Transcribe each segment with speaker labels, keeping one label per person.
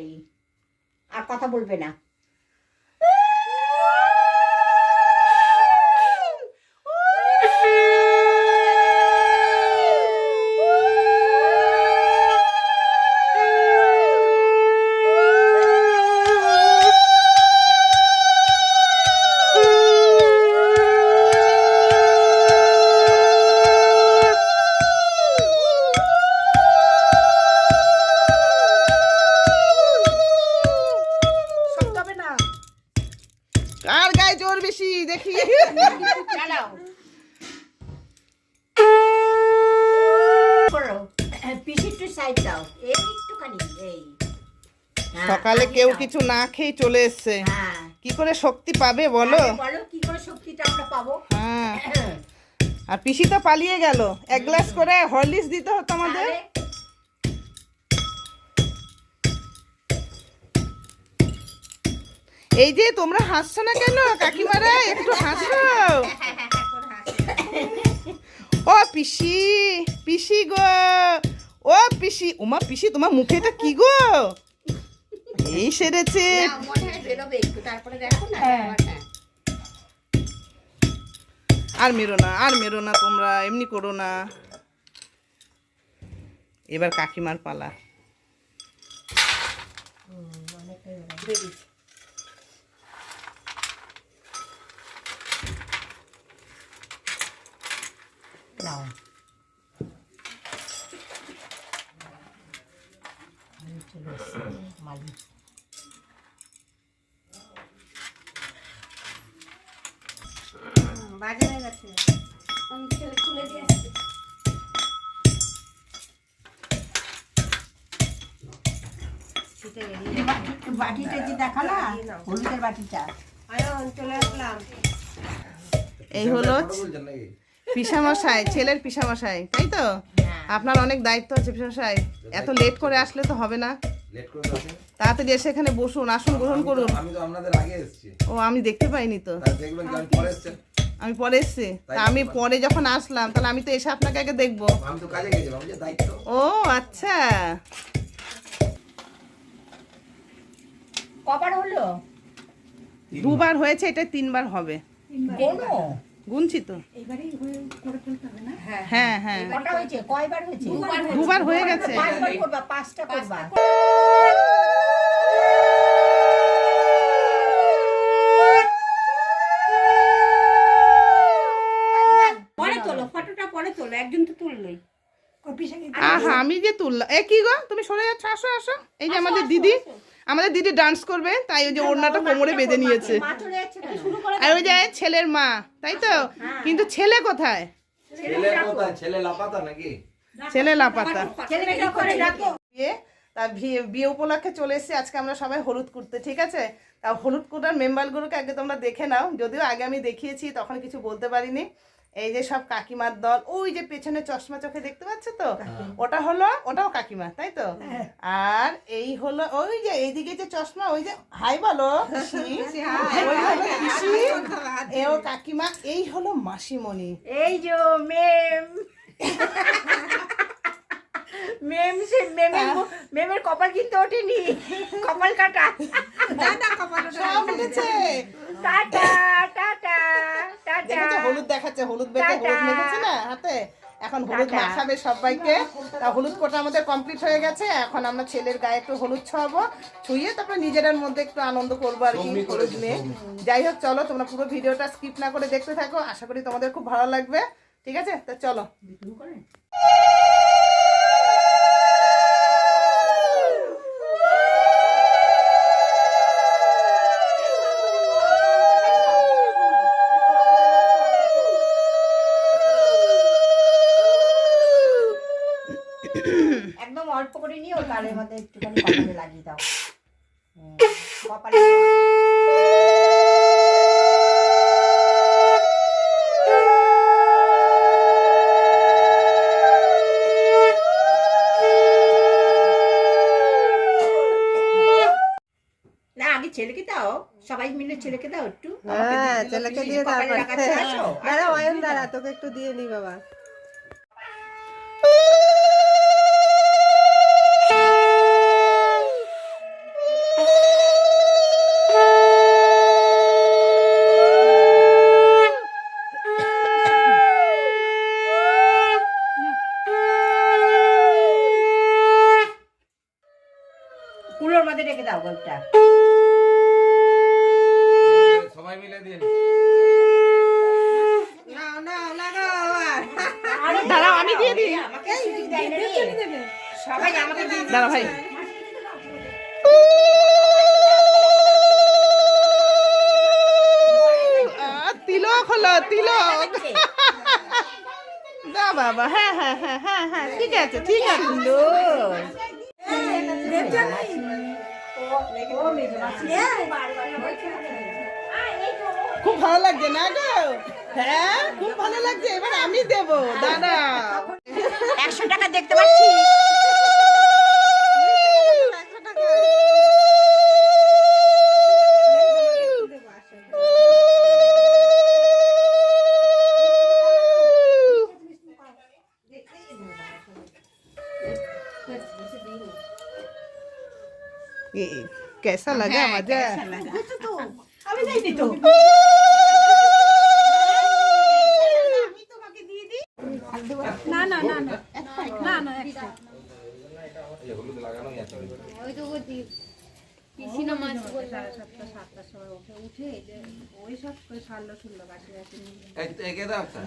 Speaker 1: এই আর কথা বলবে না।
Speaker 2: কার গায়ে জোর বেশি দেখি।
Speaker 1: চালাও হ্যাঁ,
Speaker 2: সকালে কেউ কিছু না খেয়ে চলে এসছে।
Speaker 1: হ্যাঁ।
Speaker 2: কি করে শক্তি পাবে বলো?
Speaker 1: তাহলে বলো কি করে শক্তিটা আমরা পাবো?
Speaker 2: হ্যাঁ। আর পিসি তো পালিয়ে গেল। এক গ্লাস করে হরলিক্স দিতে হতো আমাদের। এই যে তোমরা হাসছো না কেন? কাকিমারা, একটু হাসো। ও পিসি পিসি গো। ও পিসি ওমা পিসি, তোমার মুখে এটা কি গো? এই সেরেছে। আর মেরো না, আর মেরো না তোমরা, এমনি করো না। এবার কাকিমার পালা।
Speaker 3: বাজে হয়ে গেছে। আমি ছেলে খুলে দিয়ে আসছি।
Speaker 1: বাটিটা যে দেখা না হলুদের বাটিটা।
Speaker 3: চলে আসলাম।
Speaker 2: এই হলো পিসামশাই ছেলের পিসামশাই তাই তো? আপনার অনেক দায়িত্ব আছে পিসামশাই। এত লেট করে আসলে তো হবে না।
Speaker 4: লেট করে আসেন
Speaker 2: তাড়াতাড়ি এসে এখানে বসুন আসন গ্রহণ করুন।
Speaker 4: আমি তো আপনাদের আগে এসেছি।
Speaker 2: ও আমি দেখতে পাইনি তো।
Speaker 4: দেখবেন পরে
Speaker 2: আমি পরে এসছি। তা আমি পরে যখন আসলাম তাহলে আমি তো এসে আপনাকে আগে দেখব। ও আচ্ছা।
Speaker 1: কবার হলো?
Speaker 2: দুবার হয়েছে এটা তিনবার হবে। গুনছি তো। হ্যাঁ হ্যাঁ
Speaker 1: কয়বার হয়েছে?
Speaker 2: দুবার হয়ে গেছে।
Speaker 1: পাঁচটা
Speaker 3: ফটোটা পরে তোলো একজন তো তুললোই।
Speaker 2: আহা আমি যে তুললাম এ কি গো? তুমি সরে যাচ্ছ আসো আসো। এই যে আমাদের দিদি আমাদের দিদি ডান্স করবে তাই ওই যে ওড়নাটা কোমরে বেঁধে নিয়েছে।
Speaker 3: করে
Speaker 2: আর ওই যে ছেলের মা তাই তো? কিন্তু ছেলে কোথায়?
Speaker 4: ছেলে ছেলে লাপাতা নাকি?
Speaker 2: ছেলে লাপাতা।
Speaker 1: ছেলেকে
Speaker 2: বিয়ে তা বিয়ে উপলক্ষে চলে এসেছি আজকে আমরা সবাই হলুদ করতে ঠিক আছে? তা হলুদ কুটার মেম্বারগুলোকে আগে তোমরা দেখে নাও যদিও আগে আমি দেখিয়েছি তখন কিছু বলতে পারিনি। এই যে সব কাকিমার দল ওই যে পেছনে চশমা চোখে দেখতে পাচ্ছ তো? ওটা হলো ওটাও কাকিমা তাই তো? আর এই হলো ওই যে এইদিকে যে চশমা ওই যে হাই বলো ওই এও কাকিমা এই হলো মাসিমণি।
Speaker 1: এই যে মেম। মেম সে মেমের মেমের কপাল কিন্তু ওঠেনি। কপাল কাটা।
Speaker 2: সব উঠেছে।
Speaker 1: টাটা।
Speaker 2: দেখাচ্ছে হলুদ বেটে হলুদ মেখেছে না হাতে? এখন হলুদ। মাখাবে সবাইকে। তা হলুদ কোটা আমাদের কমপ্লিট হয়ে গেছে এখন আমরা ছেলের গায়ে একটু হলুদ ছোঁয়াবো ছুঁয়ে তারপরে নিজেদের মধ্যে একটু আনন্দ করব আর কি হলুদ নিয়ে। যাই হোক চলো তোমরা পুরো ভিডিওটা স্কিপ না করে দেখতে থাকো। আশা করি তোমাদের খুব ভালো লাগবে। ঠিক আছে? তা চলো।
Speaker 1: একদম অল্প করে নিয়ে ওর গালের মধ্যে একটুখানি কপালে লাগিয়ে দাও। কপালে না আগে ছেলেকে দাও। সবাই মিলে ছেলেকে দাও একটু।
Speaker 5: হ্যাঁ ছেলেকে দিয়ে তারপরে দাঁড়া
Speaker 1: আসো,
Speaker 5: অয়ন দাঁড়া তোকে একটু দিয়ে নি বাবা।
Speaker 1: গোলটা
Speaker 4: সবাই মিলে দিন।
Speaker 2: দাঁড়াও আমি দিয়ে দিই।
Speaker 1: আমাকে সুযোগ দেয় না রে। সবাই আমাকে
Speaker 2: দাঁড়া ভাই। তিলক হলো তিলক। দা বাবা হ্যাঁ হ্যাঁ হ্যাঁ হ্যাঁ হ্যাঁ ঠিক আছে ঠিক আছে।
Speaker 1: সুন্দর।
Speaker 2: খুব ভালো লাগছে না গো? হ্যাঁ খুব ভালো লাগছে। এবার আমি দেবো, দাদা।
Speaker 1: একশো টাকা দেখতে পাচ্ছি।
Speaker 2: कैसा लगा मजा
Speaker 4: এই হলুদ লাগানোই আছে এই তো একে দাও একটা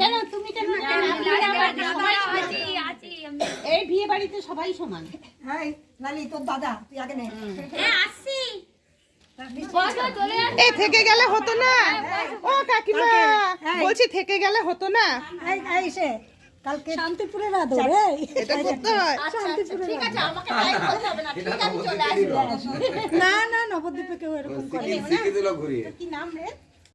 Speaker 3: কেন তুমি কেন বাড়িতে সবাই সমান।
Speaker 2: এই থেকে গেলে হতো না? ও কাকিমা বলছি থেকে গেলে হতো না?
Speaker 5: কালকে শান্তিপুরের আদর
Speaker 2: এটা করতে হয়।
Speaker 4: এটা তো বলতে দিল
Speaker 5: না না নবদ্বীপে কেউ এরকম করে
Speaker 3: কি নাম রে?